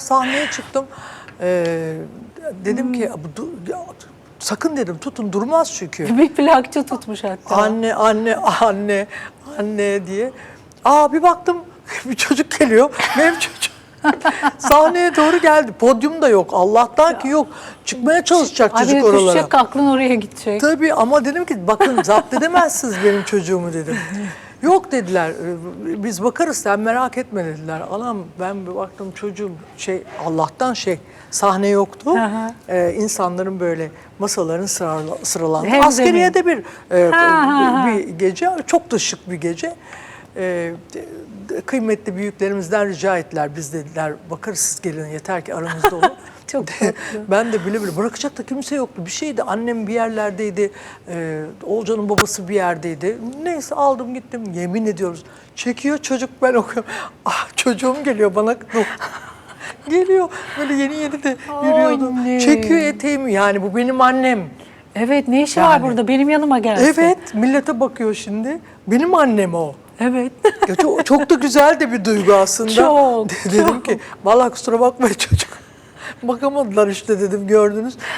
Sahneye çıktım. Ee, dedim ki bu du- ya, sakın dedim tutun durmaz çünkü. Bebek plakçı tutmuş hatta. Anne anne anne anne diye. Aa bir baktım bir çocuk geliyor. Benim çocuğum. Sahneye doğru geldi. Podyum da yok. Allah'tan ki yok. Çıkmaya çalışacak Ay çocuk bir oralara. düşecek aklın oraya gidecek. Tabii ama dedim ki bakın zapt edemezsiniz benim çocuğumu dedim. Yok dediler "e, biz bakarız sen merak etme dediler. Anam ben bir baktım çocuğum şey Allah'tan şey sahne yoktu. Hı. Ee, insanların böyle masaların sırala, sıralandı. Hem Askeriye de bir, e, Ha, bir gece çok da şık bir gece. Ee, kıymetli büyüklerimizden rica ettiler biz dediler bakarız siz gelin yeter ki aramızda olun. Çok tatlı. Ben de bile bile bırakacak da kimse yoktu. Bir şeydi. Annem bir yerlerdeydi. E, Olcan'ın babası bir yerdeydi. Neyse aldım gittim. Yemin ediyoruz. Çekiyor çocuk ben okuyorum. Ah çocuğum geliyor bana. geliyor. Böyle yeni yeni de yürüyordu. Anne. Çekiyor eteğimi. Yani bu benim annem. Evet ne işi var Yani. burada? Benim yanıma gelsin. Evet millete bakıyor şimdi. Benim annem o. Evet. Ya çok, çok da güzel de bir duygu aslında. Çok, Dedim çok. ki vallahi kusura bakmayın çocuk. Bakamadılar işte dedim gördünüz.